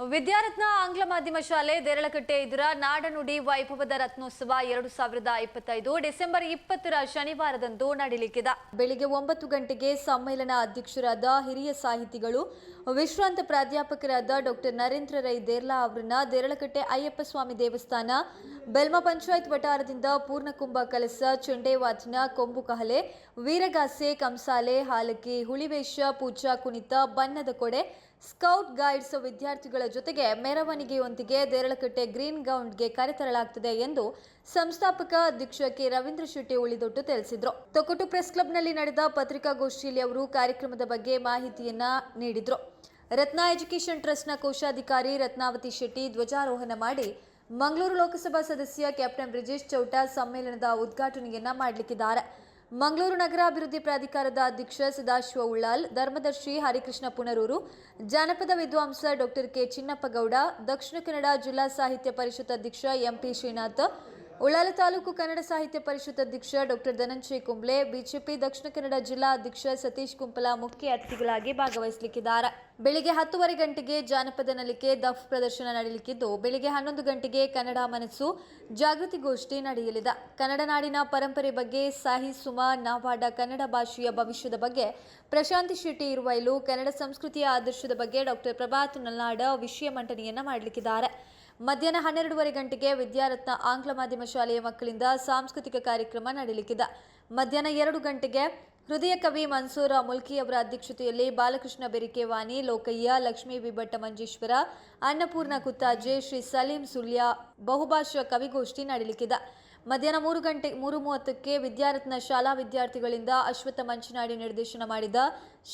ವಿದ್ಯಾರತ್ನ ಆಂಗ್ಲ ಮಾಧ್ಯಮ ಶಾಲೆ ದೇರಳಕಟ್ಟೆ ಎದುರ ನಾಡನುಡಿ ವೈಭವದ ರತ್ನೋತ್ಸವ ಎರಡು ಸಾವಿರದ ಇಪ್ಪತ್ತೈದು ಡಿಸೆಂಬರ್ ಇಪ್ಪತ್ತರ ಶನಿವಾರದಂದು ನಡೆಯಲಿಕ್ಕಿದೆ ಬೆಳಿಗ್ಗೆ ಒಂಬತ್ತು ಗಂಟೆಗೆ ಸಮ್ಮೇಳನ ಅಧ್ಯಕ್ಷರಾದ ಹಿರಿಯ ಸಾಹಿತಿಗಳು, ವಿಶ್ರಾಂತ ಪ್ರಾಧ್ಯಾಪಕರಾದ ಡಾಕ್ಟರ್ ನರೇಂದ್ರ ರೈ ದೇರ್ಲಾ ಅವರನ್ನ ದೇರಳಕಟ್ಟೆ ಅಯ್ಯಪ್ಪ ಸ್ವಾಮಿ ದೇವಸ್ಥಾನ, ಬೆಲ್ಮ ಪಂಚಾಯತ್ ವಟಾರದಿಂದ ಪೂರ್ಣಕುಂಭ ಕಲಸ ಚಂಡೇವಾಚಿನ ವಾಚನ ಕೊಂಬು ಕಹಲೆ ವೀರಗಾಸೆ, ಕಂಸಾಲೆ ಹಾಲಕಿ ಹುಳಿವೇಶ ಪೂಜಾ ಕುಣಿತ, ಬಣ್ಣದ ಕೊಡೆ ಸ್ಕೌಟ್ ಗೈಡ್ಸ್ ವಿದ್ಯಾರ್ಥಿಗಳ ಜೊತೆಗೆ ಮೆರವಣಿಗೆಯೊಂದಿಗೆ ದೇರಳಕಟ್ಟೆ ಗ್ರೀನ್ ಗ್ರೌಂಡ್ಗೆ ಕರೆತರಲಾಗುತ್ತದೆ ಎಂದು ಸಂಸ್ಥಾಪಕ ಅಧ್ಯಕ್ಷ ಕೆ. ರವೀಂದ್ರ ಶೆಟ್ಟಿ ಉಳಿದೊಟ್ಟು ತಿಳಿಸಿದ್ರು. ತೊಕೊಟು ಪ್ರೆಸ್ ಕ್ಲಬ್ನಲ್ಲಿ ನಡೆದ ಪತ್ರಿಕಾಗೋಷ್ಠಿಯಲ್ಲಿ ಅವರು ಕಾರ್ಯಕ್ರಮದ ಬಗ್ಗೆ ಮಾಹಿತಿಯನ್ನ ನೀಡಿದರು. ರತ್ನ ಎಜುಕೇಷನ್ ಟ್ರಸ್ಟ್ನ ಕೋಶಾಧಿಕಾರಿ ರತ್ನಾವತಿ ಶೆಟ್ಟಿ ಧ್ವಜಾರೋಹಣ ಮಾಡಿ ಮಂಗಳೂರು ಲೋಕಸಭಾ ಸದಸ್ಯ ಕ್ಯಾಪ್ಟನ್ ಬ್ರಿಜೇಶ್ ಚೌಟ ಸಮ್ಮೇಳನದ ಉದ್ಘಾಟನೆಯನ್ನ ಮಾಡಲಿಕ್ಕಿದ್ದಾರೆ. ಮಂಗಳೂರು ನಗರಾಭಿವೃದ್ಧಿ ಪ್ರಾಧಿಕಾರದ ಅಧ್ಯಕ್ಷ ಸದಾಶಿವ ಉಳ್ಳಾಲ್, ಧರ್ಮದರ್ಶಿ ಹರಿಕೃಷ್ಣ ಪುನರೂರು, ಜಾನಪದ ವಿದ್ವಾಂಸ ಡಾಕ್ಟರ್ ಕೆ ಚಿನ್ನಪ್ಪಗೌಡ, ದಕ್ಷಿಣ ಕನ್ನಡ ಜಿಲ್ಲಾ ಸಾಹಿತ್ಯ ಪರಿಷತ್ ಅಧ್ಯಕ್ಷ ಎಂಪಿ ಶ್ರೀನಾಥ್ ಉಳ್ಳಾಲ ತಾಲೂಕು ಕನ್ನಡ ಸಾಹಿತ್ಯ ಪರಿಷತ್ ಅಧ್ಯಕ್ಷ ಡಾಕ್ಟರ್ ಧನಂಜಯ ಕುಂಬ್ಳೆ, ಬಿಜೆಪಿ ದಕ್ಷಿಣ ಕನ್ನಡ ಜಿಲ್ಲಾ ಅಧ್ಯಕ್ಷ ಸತೀಶ್ ಕುಂಪಲ ಮುಖ್ಯ ಅತಿಥಿಗಳಾಗಿ ಭಾಗವಹಿಸಲಿಕ್ಕಿದ್ದಾರೆ. ಬೆಳಿಗ್ಗೆ ಹತ್ತುವರೆ ಗಂಟೆಗೆ ಜಾನಪದ ನಲಿಕೆ, ದಫ್ ಪ್ರದರ್ಶನ ನಡೆಯಲಿಕ್ಕಿದ್ದು, ಬೆಳಿಗ್ಗೆ ಹನ್ನೊಂದು ಗಂಟೆಗೆ ಕನ್ನಡ ಮನಸ್ಸು ಜಾಗೃತಿಗೋಷ್ಠಿ ನಡೆಯಲಿದೆ. ಕನ್ನಡ ನಾಡಿನ ಪರಂಪರೆ ಬಗ್ಗೆ ಸಾಹಿ ಸುಮಾ, ನಾವಾಡ ಕನ್ನಡ ಭಾಷೆಯ ಭವಿಷ್ಯದ ಬಗ್ಗೆ ಪ್ರಶಾಂತಿ ಶೆಟ್ಟಿ ಇರುವೈಲು ಕನ್ನಡ ಸಂಸ್ಕೃತಿಯ ಆದರ್ಶದ ಬಗ್ಗೆ ಡಾಕ್ಟರ್ ಪ್ರಭಾತ್ ನಲ್ನಾಡ ವಿಷಯ ಮಂಡನೆಯನ್ನ ಮಾಡಲಿಕ್ಕಿದ್ದಾರೆ. ಮಧ್ಯಾಹ್ನ ಹನ್ನೆರಡೂವರೆ ಗಂಟೆಗೆ ವಿದ್ಯಾರತ್ನ ಆಂಗ್ಲ ಮಾಧ್ಯಮ ಶಾಲೆಯ ಮಕ್ಕಳಿಂದ ಸಾಂಸ್ಕೃತಿಕ ಕಾರ್ಯಕ್ರಮ ನಡೆಯಲಿಕ್ಕಿದೆ. ಮಧ್ಯಾಹ್ನ ಎರಡು ಗಂಟೆಗೆ ಹೃದಯ ಕವಿ ಮನ್ಸೂರ ಮುಲ್ಕಿ ಅವರ ಅಧ್ಯಕ್ಷತೆಯಲ್ಲಿ ಬಾಲಕೃಷ್ಣ ಬೆರಿಕೆವಾನಿ ಲೋಕಯ್ಯ, ಲಕ್ಷ್ಮೀ ವಿಭಟ್ಟ ಮಂಜೇಶ್ವರ, ಅನ್ನಪೂರ್ಣ ಕುತ್ತಾಜೆ, ಶ್ರೀ ಸಲೀಂ ಸುಳ್ಯ ಬಹುಭಾಷಾ ಕವಿಗೋಷ್ಠಿ ನಡೆಯಲಿಕ್ಕಿದೆ. ಮಧ್ಯಾಹ್ನ ಮೂರು ಗಂಟೆ, ಮೂರು ಮೂವತ್ತಕ್ಕೆ ವಿದ್ಯಾರತ್ನ ಶಾಲಾ ವಿದ್ಯಾರ್ಥಿಗಳಿಂದ ಅಶ್ವತ್ಥ ಮಂಚನಾಡಿ ನಿರ್ದೇಶನ ಮಾಡಿದ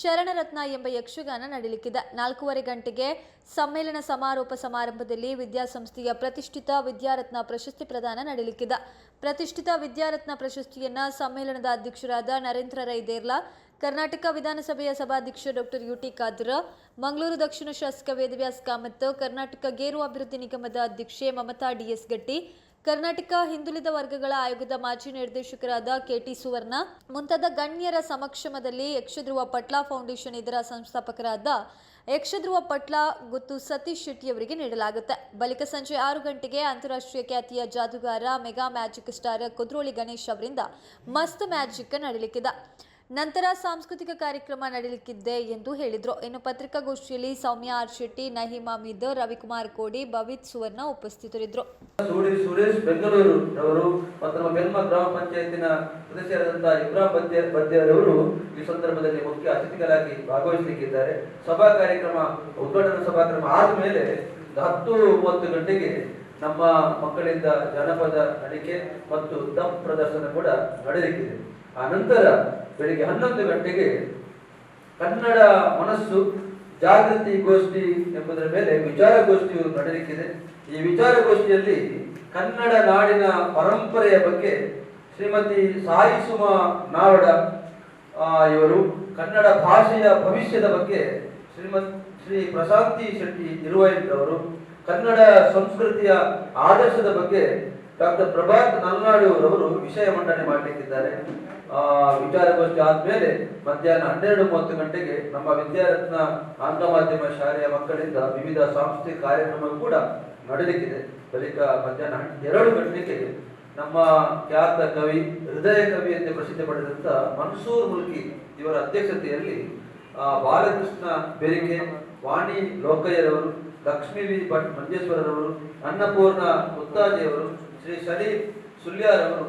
ಶರಣರತ್ನ ಎಂಬ ಯಕ್ಷಗಾನ ನಡೆಯಲಿಕ್ಕಿದೆ ನಾಲ್ಕೂವರೆ ಗಂಟೆಗೆ ಸಮ್ಮೇಳನ ಸಮಾರೋಪ ಸಮಾರಂಭದಲ್ಲಿ ವಿದ್ಯಾಸಂಸ್ಥೆಯ ಪ್ರತಿಷ್ಠಿತ ವಿದ್ಯಾರತ್ನ ಪ್ರಶಸ್ತಿ ಪ್ರದಾನ ನಡೆಯಲಿಕ್ಕಿದೆ ಪ್ರತಿಷ್ಠಿತ ವಿದ್ಯಾರತ್ನ ಪ್ರಶಸ್ತಿಯನ್ನ ಸಮ್ಮೇಳನದ ಅಧ್ಯಕ್ಷರಾದ ನರೇಂದ್ರ ರೈ ದೇರ್ಲಾ, ಕರ್ನಾಟಕ ವಿಧಾನಸಭೆಯ ಸಭಾಧ್ಯಕ್ಷ doctor U T Khader, Mangaluru ದಕ್ಷಿಣ ಶಾಸಕ ವೇದವ್ಯಾಸ್ ಕಾಮತ್, ಕರ್ನಾಟಕ ಗೇರು ಅಭಿವೃದ್ಧಿ ನಿಗಮದ ಅಧ್ಯಕ್ಷೆ ಮಮತಾ ಡಿಎಸ್ ಗಟ್ಟಿ ಕರ್ನಾಟಕ ಹಿಂದುಳಿದ ವರ್ಗಗಳ ಆಯೋಗದ ಮಾಜಿ ನಿರ್ದೇಶಕರಾದ ಕೆಟಿ ಸುವರ್ಣ, ಮುಂತಾದ ಗಣ್ಯರ ಸಮಕ್ಷಮದಲ್ಲಿ ಯಕ್ಷಧ್ರುವ ಪಟ್ಲಾ ಫೌಂಡೇಶನ್ ಇದರ ಸಂಸ್ಥಾಪಕರಾದ ಯಕ್ಷಧ್ರುವ ಪಟ್ಲಾ ಗುತ್ತು ಸತೀಶ್ ಶೆಟ್ಟಿ ಅವರಿಗೆ ನೀಡಲಾಗುತ್ತೆ. ಬಳಿಕ ಸಂಜೆ ಆರು ಗಂಟೆಗೆ ಅಂತಾರಾಷ್ಟ್ರೀಯ ಖ್ಯಾತಿಯ ಜಾದೂಗಾರ, mega magic star Kudroli Ganesh ಅವರಿಂದ ಮಸ್ತ್ ಮ್ಯಾಜಿಕ್ ನಡೆಯಲಿಕ್ಕಿದೆ ನಂತರ ಸಾಂಸ್ಕೃತಿಕ ಕಾರ್ಯಕ್ರಮ ನಡೆಯಲಿಕ್ಕಿದೆ ಎಂದು ಹೇಳಿದರು. ಇನ್ನು ಪತ್ರಿಕಾಗೋಷ್ಠಿಯಲ್ಲಿ ಸೌಮ್ಯ ಆರ್ ಶೆಟ್ಟಿ, ನಹಿಮಾ ಅಮೀದ್, ರವಿಕುಮಾರ್ ಕೋಡಿ, ಭವಿತ್ ಸುವರ್ಣ ಉಪಸ್ಥಿತರಿದ್ದರು ಸುರೇಶ್ ಬೆಂಗಳೂರು ಮತ್ತು ನಮ್ಮ ಬೆಲ್ಮ ಗ್ರಾಮ ಪಂಚಾಯತಿನ ಸದಸ್ಯರಾದಂತಹ ಇಬ್ರಾಹಿಂ ಬದ್ಯ ಬದ್ಯರವರು ಈ ಸಂದರ್ಭದಲ್ಲಿ ಮುಖ್ಯ ಅತಿಥಿಗಳಾಗಿ ಭಾಗವಹಿಸಲಿಕ್ಕಿದ್ದಾರೆ. ಸಭಾ ಕಾರ್ಯಕ್ರಮ, ಉದ್ಘಾಟನಾ ಸಭಾಕ್ರಮ ಆದ್ಮೇಲೆ ಹತ್ತು ಮೂವತ್ತು ಗಂಟೆಗೆ ನಮ್ಮ ಮಕ್ಕಳಿಂದ ಜನಪದ ನಡಿಕೆ ಮತ್ತು ದಮ್ ಪ್ರದರ್ಶನ ಕೂಡ ನಡೆಯಲಿಕ್ಕಿದೆ ಆ ನಂತರ ಬೆಳಿಗ್ಗೆ ಹನ್ನೊಂದು ಗಂಟೆಗೆ ಕನ್ನಡ ಮನಸ್ಸು ಜಾಗೃತಿ ಗೋಷ್ಠಿ ಎಂಬುದರ ಮೇಲೆ ವಿಚಾರಗೋಷ್ಠಿಯು ನಡೆಯಲಿಕ್ಕಿದೆ ಈ ವಿಚಾರಗೋಷ್ಠಿಯಲ್ಲಿ ಕನ್ನಡ ನಾಡಿನ ಪರಂಪರೆಯ ಬಗ್ಗೆ ಶ್ರೀಮತಿ ಸಾಯಿ ಸುಮಾ ನಾವಡ ಇವರು ಕನ್ನಡ ಭಾಷೆಯ ಭವಿಷ್ಯದ ಬಗ್ಗೆ ಶ್ರೀಮತ್ ಶ್ರೀ ಪ್ರಶಾಂತಿ ಶೆಟ್ಟಿ ಇರುವೈರವರು ಕನ್ನಡ ಸಂಸ್ಕೃತಿಯ ಆದರ್ಶದ ಬಗ್ಗೆ ಡಾಕ್ಟರ್ ಪ್ರಭಾತ್ ನಲ್ನಾಡು ಅವರು ವಿಷಯ ಮಂಡನೆ ಮಾಡಲಿಕ್ಕಿದ್ದಾರೆ. ಆ, ವಿಚಾರಗೋಷ್ಠಿ ಆದ್ಮೇಲೆ ಮಧ್ಯಾಹ್ನ ಹನ್ನೆರಡು ಮೂವತ್ತು ಗಂಟೆಗೆ ನಮ್ಮ ವಿದ್ಯಾರತ್ನ ಆಂಗ್ಲ ಮಾಧ್ಯಮ ಶಾಲೆಯ ಮಕ್ಕಳಿಂದ ವಿವಿಧ ಸಾಂಸ್ಕೃತಿಕ ಕಾರ್ಯಕ್ರಮ ಕೂಡ ನಡೆಯಲಿಕ್ಕಿದೆ ಬಳಿಕ ಮಧ್ಯಾಹ್ನ ಹನ್- ಎರಡು ಗಂಟೆಗೆ ನಮ್ಮ ಖ್ಯಾತ ಕವಿ ಹೃದಯ ಕವಿ ಎಂದು ಪ್ರಸಿದ್ಧಿ ಪಡೆದಂತ ಮನ್ಸೂರ್ ಮುಲ್ಕಿ ಇವರ ಅಧ್ಯಕ್ಷತೆಯಲ್ಲಿ ಬಾಲಕೃಷ್ಣ ಬೆರಿಕೆ ವಾಣಿ ಲೋಕಯ್ಯರವರು ಲಕ್ಷ್ಮೀ ವಿ ಭಟ್ ಮಂಜೇಶ್ವರರವರು, ಅನ್ನಪೂರ್ಣ ಮುತ್ತಾಜಿಯವರು ಶ್ರೀ ಶನಿ ಸುಲ್ಯಾರವರು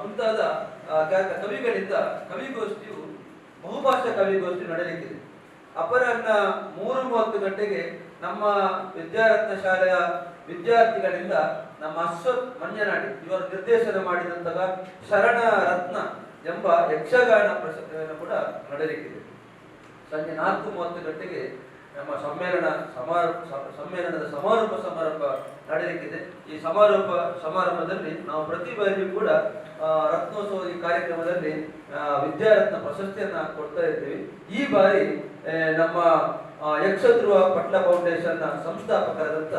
ಮುಂತಾದ ಕವಿಗಳಿಂದ ಕವಿಗೋಷ್ಠಿಯು ಬಹುಭಾಷಾ ಕವಿಗೋಷ್ಠಿ ನಡೆಯಲಿಕ್ಕಿದೆ ಅಪರಾಹ್ನ ಮೂರು ಮೂವತ್ತು ಗಂಟೆಗೆ ನಮ್ಮ ವಿದ್ಯಾರತ್ನ ಶಾಲೆಯ ವಿದ್ಯಾರ್ಥಿಗಳಿಂದ ನಮ್ಮ ಅಶ್ವಥ್ ಮಂಜನಾಡಿ ಇವರು ನಿರ್ದೇಶನ ಮಾಡಿದಂತಹ ಶರಣ ರತ್ನ ಎಂಬ ಯಕ್ಷಗಾನ ಪ್ರಶಸ್ತಿಯನ್ನು ಕೂಡ ನಡೆಯಲಿಕ್ಕಿದೆ ಸಂಜೆ ನಾಲ್ಕು ಮೂವತ್ತು ಗಂಟೆಗೆ ನಮ್ಮ ಸಮ್ಮೇಳನ ಸಮಾರೋಪ ಸ- ಸಮ್ಮೇಳನದ ಸಮಾರೋಪ ಸಮಾರಂಭ ನಡೆಯಲಿಕ್ಕಿದೆ. ಈ ಸಮಾರೋಪ ಸಮಾರಂಭದಲ್ಲಿ ನಾವು ಪ್ರತಿ ಬಾರಿಯೂ ಕೂಡ ರತ್ನೋತ್ಸವ ಈ ಕಾರ್ಯಕ್ರಮದಲ್ಲಿ ವಿದ್ಯಾರತ್ನ ಪ್ರಶಸ್ತಿಯನ್ನ ಕೊಡ್ತಾ ಇದ್ದೀವಿ ಈ ಬಾರಿ ನಮ್ಮ ಯಕ್ಷಧ್ರುವ ಪಟ್ಲ ಫೌಂಡೇಶನ್ ಸಂಸ್ಥಾಪಕರಾದಂಥ ಸಂಸ್ಥಾಪಕರಾದಂತ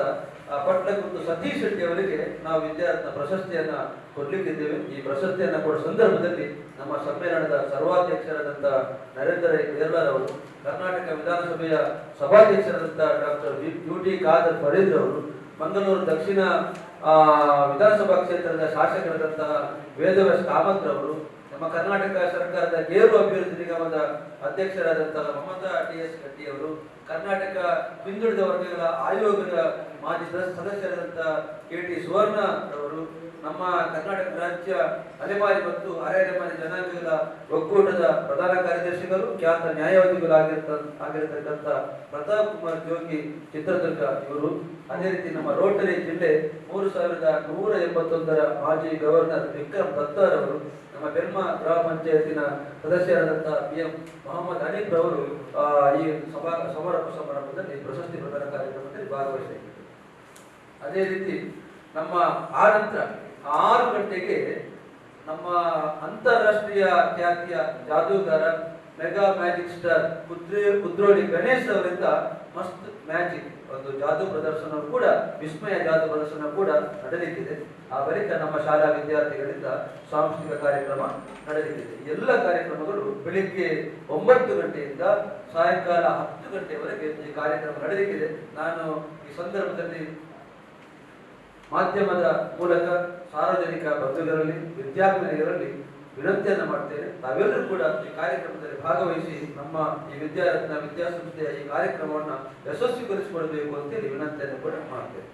ಪಟ್ಲ ಕುಂದು ಸತೀಶ್ ಶೆಟ್ಟಿ ಅವರಿಗೆ ನಾವು ವಿದ್ಯಾರತ್ನ ಪ್ರಶಸ್ತಿಯನ್ನ ಕೊಡ್ಲಿಕ್ಕಿದ್ದೇವೆ. ಈ ಪ್ರಶಸ್ತಿಯನ್ನ ಕೊಡುವ ಸಂದರ್ಭದಲ್ಲಿ ನಮ್ಮ ಸಮ್ಮೇಳನದ ಸರ್ವಾಧ್ಯಕ್ಷರಾದಂಥ ನರೇಂದ್ರ ಯರ್ಲಾರ್ ಅವರು, ಕರ್ನಾಟಕ ವಿಧಾನಸಭೆಯ ಸಭಾಧ್ಯಕ್ಷರಾದಂಥ doctor U T Khader Fareed ಅವರು, ಮಂಗಳೂರು ದಕ್ಷಿಣ ವಿಧಾನಸಭಾ ಕ್ಷೇತ್ರದ ಶಾಸಕರಾದಂತಹ ವೇದವ್ಯಾಸ ಕಾಮತ್ ರವರು, ನಮ್ಮ ಕರ್ನಾಟಕ ಸರ್ಕಾರದ ಗೇರು ಅಭಿವೃದ್ಧಿ ನಿಗಮದ ಅಧ್ಯಕ್ಷರಾದಂತಹ ಮಮತಾ ಟಿ ಎಸ್ ಕಟ್ಟಿ ಅವರು, ಕರ್ನಾಟಕ ಹಿಂದುಳಿದ ವರ್ಗಗಳ ಆಯೋಗದ ಮಾಜಿ ಸದಸ್ಯ- ಸದಸ್ಯರಾದಂತಹ ಕೆ ಟಿ ಸುವರ್ಣ ರವರು ನಮ್ಮ ಕರ್ನಾಟಕ ರಾಜ್ಯ ಅಲೆಮಾರಿ ಮತ್ತು ಅರೆ ಅಲೆಮಾರಿ ಜನಾಂಗಗಳ ಒಕ್ಕೂಟದ ಪ್ರಧಾನ ಕಾರ್ಯದರ್ಶಿಗಳು, ಖ್ಯಾತ ನ್ಯಾಯವಾದಿಗಳಾಗಿರ್ತ ಆಗಿರತಕ್ಕಂಥ ಪ್ರತಾಪ್ ಕುಮಾರ್ ಜೋಗಿ, ಚಿತ್ರದುರ್ಗ ಇವರು. ಅದೇ ರೀತಿ ನಮ್ಮ ರೋಟರಿ ಜಿಲ್ಲೆ ಮೂರು ಸಾವಿರದ ನೂರ ಎಂಬತ್ತೊಂದರ ಮಾಜಿ ಗವರ್ನರ್ ವಿಕ್ರಮ್ ದತ್ತಾರ್ ಅವರು, ನಮ್ಮ ಬೆಮ್ಮ ಗ್ರಾಮ ಪಂಚಾಯತಿನ ಸದಸ್ಯರಾದಂತಹ ಬಿ ಎಂ ಮೊಹಮ್ಮದ್ ಹನೀಫ್ ಅವರು ಈ ಸಭಾ, ಸಮಾರೋಪ ಸಮಾರಂಭದಲ್ಲಿ ಪ್ರಶಸ್ತಿ ಪ್ರದಾನ ಕಾರ್ಯಕ್ರಮದಲ್ಲಿ ಭಾಗವಹಿಸಿದ್ದರು. ಅದೇ ರೀತಿ ನಮ್ಮ ಆ ನಂತರ ಆರು ಗಂಟೆಗೆ ನಮ್ಮ ಅಂತಾರಾಷ್ಟ್ರೀಯ ಖ್ಯಾತಿಯ ಜಾದೂಗಾರ ಮೆಗಾ ಮ್ಯಾಜಿಕ್ ಸ್ಟಾರ್ ಕುದ್ರಿ ಕುದ್ರೋಳಿ ಗಣೇಶ್ ಅವರಿಂದ ಮಸ್ತ್ ಮ್ಯಾಜಿಕ್, ಒಂದು ಜಾದೂ ಪ್ರದರ್ಶನ ಕೂಡ, ವಿಸ್ಮಯ ಜಾದೂ ಪ್ರದರ್ಶನ ಕೂಡ ನಡೆಯಲಿಕ್ಕಿದೆ ಆ ಬಳಿಕ ನಮ್ಮ ಶಾಲಾ ವಿದ್ಯಾರ್ಥಿಗಳಿಂದ ಸಾಂಸ್ಕೃತಿಕ ಕಾರ್ಯಕ್ರಮ ನಡೆಯಲಿಕ್ಕಿದೆ ಎಲ್ಲ ಕಾರ್ಯಕ್ರಮಗಳು ಬೆಳಿಗ್ಗೆ ಒಂಬತ್ತು ಗಂಟೆಯಿಂದ ಸಾಯಂಕಾಲ ಹತ್ತು ಗಂಟೆವರೆಗೆ ಈ ಕಾರ್ಯಕ್ರಮ ನಡೆಯಲಿಕ್ಕಿದೆ ನಾನು ಈ ಸಂದರ್ಭದಲ್ಲಿ ಮಾಧ್ಯಮದ ಮೂಲಕ ಸಾರ್ವಜನಿಕ ಬಂಧುಗಳಲ್ಲಿ ವಿದ್ಯಾರ್ಥಿನಿಯರಲ್ಲಿ ವಿನಂತಿಯನ್ನು ಮಾಡ್ತೇನೆ ತಾವೆಲ್ಲರೂ ಕೂಡ ಈ ಕಾರ್ಯಕ್ರಮದಲ್ಲಿ ಭಾಗವಹಿಸಿ ನಮ್ಮ ಈ ವಿದ್ಯಾರತ್ನ ವಿದ್ಯಾಸಂಸ್ಥೆಯ ಈ ಕಾರ್ಯಕ್ರಮವನ್ನು ಯಶಸ್ವಿಗೊಳಿಸಿಕೊಳ್ಬೇಕು ಅಂತೇಳಿ ವಿನಂತಿಯನ್ನು ಕೂಡ ಮಾಡ್ತೇನೆ